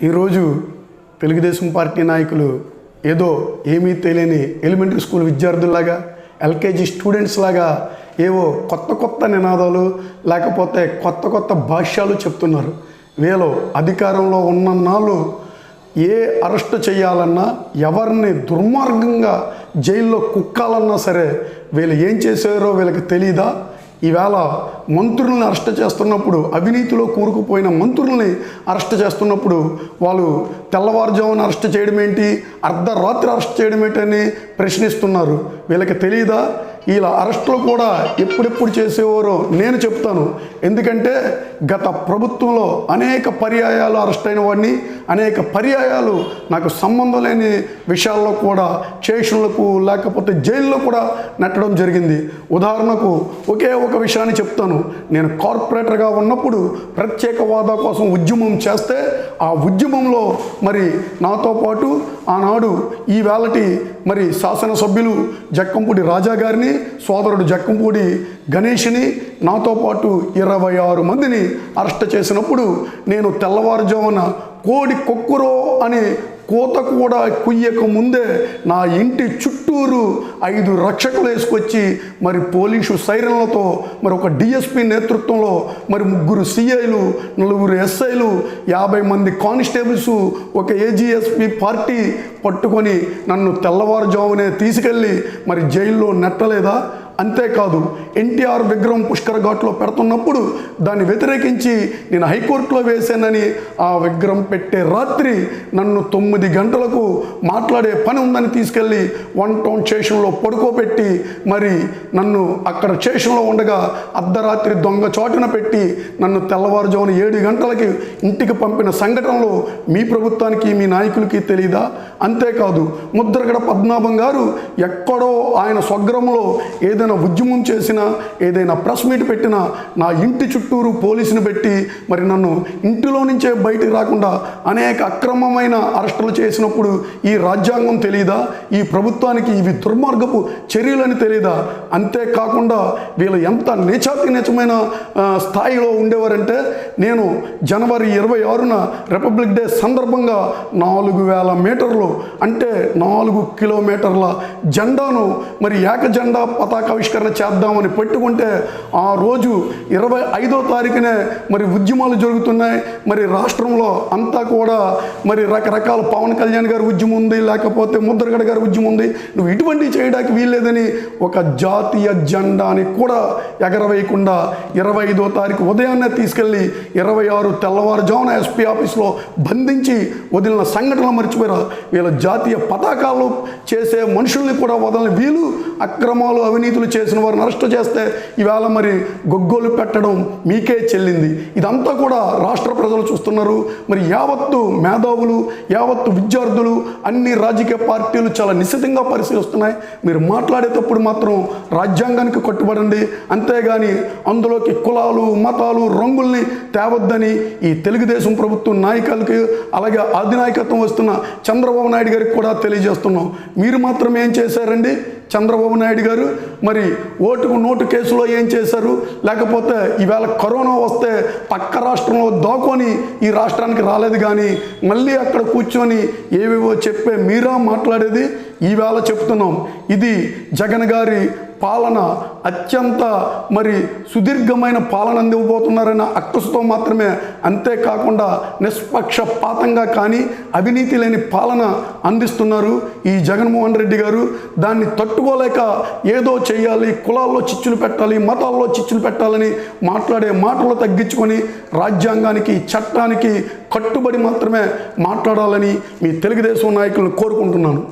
ఈరోజు తెలుగుదేశం పార్టీ నాయకులు ఏదో ఏమీ తెలియని ఎలిమెంటరీ స్కూల్ విద్యార్థుల్లాగా ఎల్కేజీ స్టూడెంట్స్ లాగా ఏవో కొత్త కొత్త నినాదాలు లేకపోతే కొత్త కొత్త భాష్యాలు చెప్తున్నారు. వీళ్ళు అధికారంలో ఉన్న నాళ్ళు ఏ అరెస్ట్ చేయాలన్నా ఎవరిని దుర్మార్గంగా జైల్లో కుక్కాలన్నా సరే వీళ్ళు ఏం చేశారో వీళ్ళకి తెలీదా? ఈవేళ మంత్రులను అరెస్ట్ చేస్తున్నప్పుడు అవినీతిలో కూరుకుపోయిన మంత్రుల్ని అరెస్ట్ చేస్తున్నప్పుడు వాళ్ళు తెల్లవారుజామున అరెస్ట్ చేయడం ఏంటి అర్ధరాత్రి అరెస్ట్ చేయడం ఏంటని ప్రశ్నిస్తున్నారు. వీళ్ళకి తెలియదా వీళ్ళ అరెస్టులు కూడా ఎప్పుడెప్పుడు చేసేవారో నేను చెప్తాను. ఎందుకంటే గత ప్రభుత్వంలో అనేక పర్యాయాలు అరెస్ట్ అయిన వాడిని అనేక పర్యాయాలు నాకు సంబంధం లేని విషయాల్లో కూడా స్టేషన్లకు లేకపోతే జైల్లో కూడా నెట్టడం జరిగింది. ఉదాహరణకు ఒకే ఒక విషయాన్ని చెప్తాను. నేను కార్పొరేటర్గా ఉన్నప్పుడు ప్రత్యేక హోదా కోసం ఉద్యమం చేస్తే ఆ ఉద్యమంలో మరి నాతో పాటు ఆనాడు ఈ వేళటి మరి శాసనసభ్యులు జక్కంపూడి రాజా గారిని సోదరుడు జక్కంపూడి గణేష్ని నాతో పాటు ఇరవై ఆరు మందిని అరెస్ట్ చేసినప్పుడు నేను తెల్లవారుజామున కోడి కొక్కురో అనే కోత కూడా కుయ్యక ముందే నా ఇంటి చుట్టూరు ఐదు రక్షకులు వేసుకొచ్చి మరి పోలీసు సైరన్లతో మరి ఒక డిఎస్పి నేతృత్వంలో మరి ముగ్గురు సిఐలు నలుగురు ఎస్ఐలు యాభై మంది కానిస్టేబుల్స్ ఒక ఏజీఎస్పి పార్టీ పట్టుకొని నన్ను తెల్లవారుజామునే తీసుకెళ్ళి మరి జైల్లో నెట్టలేదా? అంతేకాదు ఎన్టీఆర్ విగ్రహం పుష్కర ఘాట్లో పెడుతున్నప్పుడు దాన్ని వ్యతిరేకించి నేను హైకోర్టులో వేశానని ఆ విగ్రహం పెట్టే రాత్రి నన్ను తొమ్మిది గంటలకు మాట్లాడే పని ఉందని తీసుకెళ్ళి వన్ టౌన్ స్టేషన్లో పడుకోబెట్టి మరి నన్ను అక్కడ స్టేషన్లో ఉండగా అర్ధరాత్రి దొంగ చోటున పెట్టి నన్ను తెల్లవారుజామున ఏడు గంటలకి ఇంటికి పంపిన సంఘటనలు మీ ప్రభుత్వానికి మీ నాయకులకి తెలియదా అంతేకాదు ముద్రగడ పద్మనాభం గారు ఎక్కడో ఆయన స్వగ్రంలో ఏదైనా ఉద్యమం చేసినా ఏదైనా ప్రెస్ మీట్ పెట్టినా నా ఇంటి చుట్టూరు పోలీసుని పెట్టి మరి నన్ను ఇంటిలో నుంచే బయటికి రాకుండా అనేక అక్రమమైన అరెస్టులు చేసినప్పుడు ఈ రాజ్యాంగం తెలియదా ఈ ప్రభుత్వానికి ఇవి దుర్మార్గపు చర్యలని తెలియదా అంతేకాకుండా వీళ్ళు ఎంత నీచాతి నిజమైన స్థాయిలో ఉండేవారంటే నేను జనవరి ఇరవై ఆరున రిపబ్లిక్ డే సందర్భంగా నాలుగు వేల మీటర్లు అంటే నాలుగు కిలోమీటర్ల జెండాను మరి ఏక జెండా పతాకావిష్కరణ చేద్దామని పెట్టుకుంటే ఆ రోజు ఇరవై ఐదో తారీఖునే మరి ఉద్యమాలు జరుగుతున్నాయి. మరి రాష్ట్రంలో అంతా కూడా మరి రకరకాల పవన్ కళ్యాణ్ గారి ఉద్యమం ఉంది లేకపోతే ముద్రగడ గారి ఉద్యమం ఉంది. నువ్వు ఇటువంటివి చేయడానికి వీల్లేదని ఒక జాతీయ జెండాని కూడా ఎగరవేయకుండా ఇరవై ఐదో తారీఖు ఉదయాన్నే తీసుకెళ్ళి ఇరవై ఆరు తెల్లవారుజామున ఎస్పీ ఆఫీస్లో బంధించి వదిలిన సంఘటనలు మర్చిపోయారు. వీళ్ళ జాతీయ పతాకాలు చేసే మనుషుల్ని కూడా వదలని వీలు అక్రమాలు అవినీతులు చేసిన వారిని అరెస్ట్ చేస్తే ఈవేళ మరి గొగ్గోలు పెట్టడం మీకే చెల్లింది. ఇదంతా కూడా రాష్ట్ర ప్రజలు చూస్తున్నారు. మరి యావత్తు మేధావులు యావత్తు విద్యార్థులు అన్ని రాజకీయ పార్టీలు చాలా నిశ్చితంగా పరిశీలిస్తున్నాయి. మీరు మాట్లాడేటప్పుడు మాత్రం రాజ్యాంగానికి కట్టుబడండి. అంతేగాని అందులోకి కులాలు మతాలు రంగుల్ని తేవద్దని ఈ తెలుగుదేశం ప్రభుత్వం నాయకులకి అలాగే అధినాయకత్వం వస్తున్న చంద్రబాబు నాయుడు గారికి కూడా తెలియజేస్తున్నాం. మీరు మాత్రం ఏం చేశారండి? చంద్రబాబు నాయుడు గారు మరి ఓటుకు నోటు కేసులో ఏం చేశారు? లేకపోతే ఈవేళ కరోనా వస్తే పక్క రాష్ట్రంలో దోకొని ఈ రాష్ట్రానికి రాలేదు కానీ మళ్ళీ అక్కడ కూర్చొని ఏవేవో చెప్పే మీరా మాట్లాడేది? ఈవేళ చెప్తున్నాం. ఇది జగన్ గారి పాలన అత్యంత మరి సుదీర్ఘమైన పాలన అందివ్వబోతున్నారన్న అక్కసుతో మాత్రమే అంతేకాకుండా నిష్పక్షపాతంగా కానీ అవినీతి లేని పాలన అందిస్తున్నారు ఈ జగన్మోహన్ రెడ్డి గారు. దాన్ని తట్టుకోలేక ఏదో చేయాలి కులాల్లో చిచ్చులు పెట్టాలి మతాల్లో చిచ్చులు పెట్టాలని మాట్లాడే మాటలు తగ్గించుకొని రాజ్యాంగానికి చట్టానికి కట్టుబడి మాత్రమే మాట్లాడాలని మీ తెలుగుదేశం నాయకులను కోరుకుంటున్నాను.